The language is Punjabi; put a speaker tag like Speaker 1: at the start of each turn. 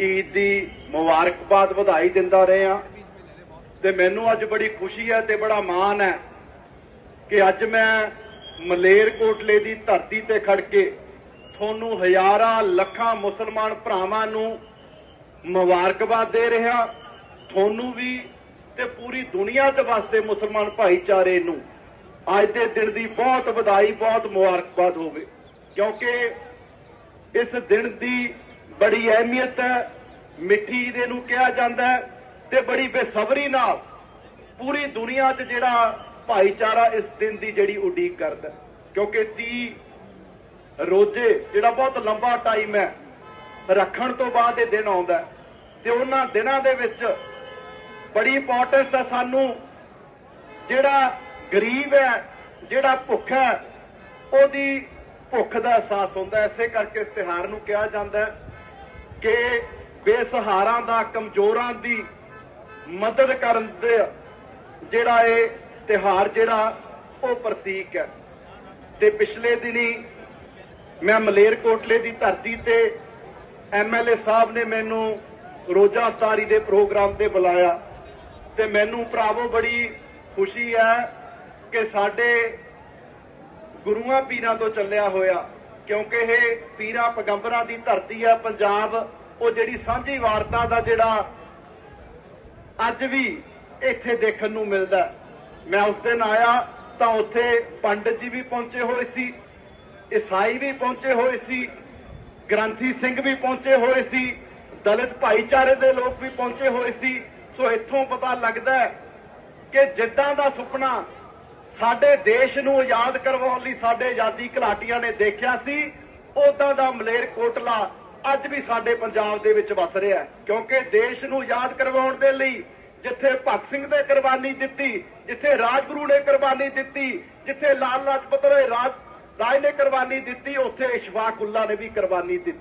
Speaker 1: ਈਦ ਦੀ ਮੁਬਾਰਕਬਾਦ ਵਧਾਈ ਦਿੰਦਾ ਰਿਹਾ ਤੇ ਮੈਨੂੰ ਅੱਜ ਬੜੀ ਖੁਸ਼ੀ ਹੈ ਤੇ ਬੜਾ ਮਾਣ ਹੈ ਕਿ ਅੱਜ ਮੈਂ ਮਲੇਰਕੋਟਲੇ ਦੀ ਧਰਤੀ ਤੇ ਖੜ ਕੇ ਤੁਹਾਨੂੰ ਹਜ਼ਾਰਾਂ ਲੱਖਾਂ ਮੁਸਲਮਾਨ ਭਰਾਵਾਂ ਨੂੰ ਮੁਬਾਰਕਬਾਦ ਦੇ ਰਿਹਾ ਤੁਹਾਨੂੰ ਵੀ ਤੇ ਪੂਰੀ ਦੁਨੀਆ 'ਚ ਵਸਦੇ ਮੁਸਲਮਾਨ ਭਾਈਚਾਰੇ ਨੂੰ ਅੱਜ ਦੇ ਦਿਨ ਦੀ ਬਹੁਤ ਵਧਾਈ, ਬਹੁਤ ਮੁਬਾਰਕਬਾਦ ਹੋਵੇ। ਕਿਉਂਕਿ ਇਸ ਦਿਨ ਦੀ ਬੜੀ ਅਹਿਮੀਅਤ ਹੈ, ਮਿੱਠੀ ਦੇ ਨੂੰ ਕਿਹਾ ਜਾਂਦਾ ਹੈ ਤੇ ਬੜੀ ਬੇਸਬਰੀ ਨਾਲ ਪੂਰੀ ਦੁਨੀਆ 'ਚ ਜਿਹੜਾ ਭਾਈਚਾਰਾ ਇਸ ਦਿਨ ਦੀ ਜਿਹੜੀ ਉਡੀਕ ਕਰਦਾ ਹੈ। ਕਿਉਂਕਿ 30 ਰੋਜ਼ੇ ਜਿਹੜਾ ਬਹੁਤ ਲੰਬਾ ਟਾਈਮ ਹੈ, ਰੱਖਣ ਤੋਂ ਬਾਅਦ ਇਹ ਦਿਨ ਆਉਂਦਾ ਤੇ ਉਹਨਾਂ ਦਿਨਾਂ ਦੇ ਵਿੱਚ ਬੜੀ ਇੰਪੋਰਟੈਂਸ ਹੈ ਸਾਨੂੰ ਜਿਹੜਾ ਗਰੀਬ ਹੈ, ਜਿਹੜਾ ਭੁੱਖਾ ਹੈ, ਉਹਦੀ ਭੁੱਖ ਦਾ ਅਹਿਸਾਸ ਹੁੰਦਾ ਹੈ। ਇਸੇ ਕਰਕੇ ਇਸ ਤਿਹਾਰ ਨੂੰ ਕਿਹਾ ਜਾਂਦਾ ਹੈ ਕਿ ਬੇਸਹਾਰਾ ਦਾ, ਕਮਜ਼ੋਰਾਂ ਦੀ ਮਦਦ ਕਰਨ ਦੇ ਜਿਹੜਾ ਇਹ ਤਿਹਾਰ ਜਿਹੜਾ, ਉਹ ਪ੍ਰਤੀਕ ਹੈ। ਤੇ ਪਿਛਲੇ ਦਿਨੀ ਮੈਂ ਮਲੇਰਕੋਟਲੇ ਦੀ ਧਰਤੀ ਤੇ ਐਮਐਲਏ ਸਾਹਿਬ ਨੇ ਮੈਨੂੰ ਰੋਜ਼ਾ ਅਫਤਾਰੀ ਦੇ ਪ੍ਰੋਗਰਾਮ ਤੇ ਬੁਲਾਇਆ। ਤੇ ਮੈਨੂੰ ਭਰਾਵੋ ਬੜੀ ਖੁਸ਼ੀ ਹੈ ਕਿ ਸਾਡੇ ਗੁਰੂਆਂ ਪੀਰਾਂ ਤੋਂ ਚੱਲਿਆ ਹੋਇਆ ਕਿਉਂਕਿ ਇਹ ਪੀਰਾ ਪਗੰਬਰਾਂ ਦੀ ਧਰਤੀ ਹੈ, ਪੰਜਾਬ, ਉਹ ਜਿਹੜੀ ਸਾਂਝੀ ਵਾਰਤਾ ਦਾ ਜਿਹੜਾ ਅੱਜ ਵੀ ਇੱਥੇ ਦੇਖਣ ਨੂੰ ਮਿਲਦਾ ਮੈਂ ਉਸ ਦਿਨ ਆਇਆ ਤਾਂ ਉੱਥੇ ਪੰਡਤ ਜੀ ਵੀ ਪਹੁੰਚੇ ਹੋਏ ਸੀ, ਈਸਾਈ ਵੀ ਪਹੁੰਚੇ ਹੋਏ ਸੀ, ਗ੍ਰੰਥੀ ਸਿੰਘ ਵੀ ਪਹੁੰਚੇ ਹੋਏ ਸੀ, ਦਲਿਤ ਭਾਈਚਾਰੇ ਦੇ ਲੋਕ ਵੀ ਪਹੁੰਚੇ ਹੋਏ ਸੀ। ਸੋ ਇੱਥੋਂ ਪਤਾ ਲੱਗਦਾ ਕਿ ਜਿੱਦਾਂ ਦਾ ਸੁਪਨਾ ਸਾਡੇ ਦੇਸ਼ ਨੂੰ ਆਜ਼ਾਦ ਕਰਵਾਉਣ ਲਈ ਸਾਡੇ ਆਜ਼ਾਦੀ ਘਲਾਟੀਆਂ ਨੇ ਦੇਖਿਆ ਸੀ ਉਦਾਂ ਦਾ ਮਲੇਰਕੋਟਲਾ ਅੱਜ ਵੀ ਸਾਡੇ ਪੰਜਾਬ ਦੇ ਵਿੱਚ ਵਸ ਰਿਹਾ ਕਿਉਂਕਿ ਦੇਸ਼ ਨੂੰ ਆਜ਼ਾਦ ਕਰਵਾਉਣ ਦੇ ਲਈ ਜਿੱਥੇ ਭਗਤ ਸਿੰਘ ਨੇ ਕੁਰਬਾਨੀ ਦਿੱਤੀ, ਜਿੱਥੇ ਰਾਜਗੁਰੂ ਨੇ ਕੁਰਬਾਨੀ ਦਿੱਤੀ, ਜਿੱਥੇ ਲਾਲ ਲਾਜਪਤ ਰਾਏ ਰਾਜ ਰਾਜ ਨੇ ਕੁਰਬਾਨੀ ਦਿੱਤੀ, ਉੱਥੇ ਇਸ਼ਫਾਕ ਉੱਲਾ ਨੇ ਵੀ ਕੁਰਬਾਨੀ ਦਿੱਤੀ।